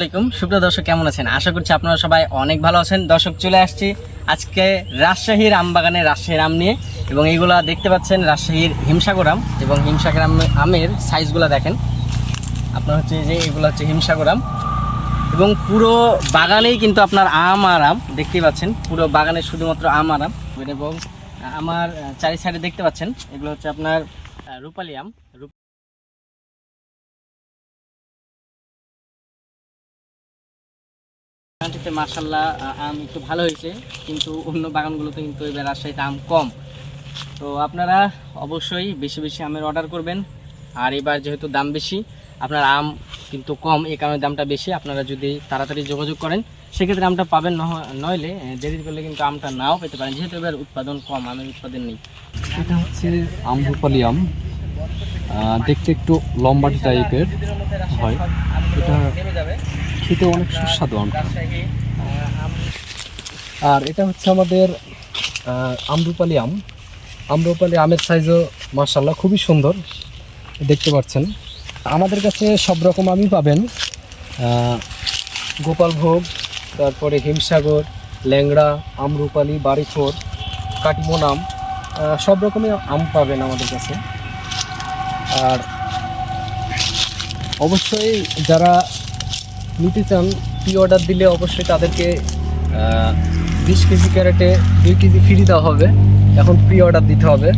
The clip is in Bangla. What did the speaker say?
আসসালামাইকুম সুপ্রিয় দর্শক, কেমন আছেন? আশা করছি আপনারা সবাই অনেক ভালো আছেন। দর্শক, চলে আসছি আজকে রাজশাহীর আম বাগানে রাজশাহীর আম নিয়ে এবং এইগুলা দেখতে পাচ্ছেন রাজশাহীর হিমসাগর আম এবং হিমসাগর আম- আমের সাইজগুলো দেখেন। আপনার হচ্ছে যে, এগুলো হচ্ছে হিমসাগর আম এবং পুরো বাগানেই কিন্তু আপনার আম আর আম দেখতেই পাচ্ছেন। পুরো বাগানে শুধুমাত্র আম আর আম এবং আমার চারি সাইডে দেখতে পাচ্ছেন। এগুলো হচ্ছে আপনার রূপালি আম। বাগানটিতে মার্শাল্লাহ আম একটু ভালো হয়েছে, কিন্তু অন্য বাগানগুলোতে কিন্তু এবার রাজশাহীতে আম কম। তো আপনারা অবশ্যই বেশি বেশি আমের অর্ডার করবেন, আর এবার যেহেতু দাম বেশি, আপনার আম কিন্তু কম এই কারণে দামটা বেশি, আপনারা যদি তাড়াতাড়ি যোগাযোগ করেন, সেক্ষেত্রে আমটা পাবেন নইলে দেরি করলে কিন্তু আমটা নাও পেতে পারেন, যেহেতু এবার উৎপাদন কম, আমের উৎপাদন নেই। এটা হচ্ছে আমরুপালি আম। দেখতে একটু লম্বাটি টাইপের হয়। এটা খেতে অনেক সুস্বাদু আম। আর এটা হচ্ছে আমাদের আমরুপালি আম। আমরুপালি আমের সাইজও মার্শাল্লাহ খুবই সুন্দর, দেখতে পাচ্ছেন। আমাদের কাছে সব রকম আমই পাবেন। গোপালভোগ, তারপরে হিমসাগর, ল্যাংড়া, আমরুপালি বাড়িথোর কাটিমন আম সব রকমের আম পাবেন আমাদের কাছে। আর অবশ্যই যারা নিতে চান প্রি অর্ডার দিলে অবশ্যই তাদেরকে বিশ কেজি ক্যারেটে দুই কেজি ফ্রি দেওয়া হবে। এখন প্রি অর্ডার দিতে হবে।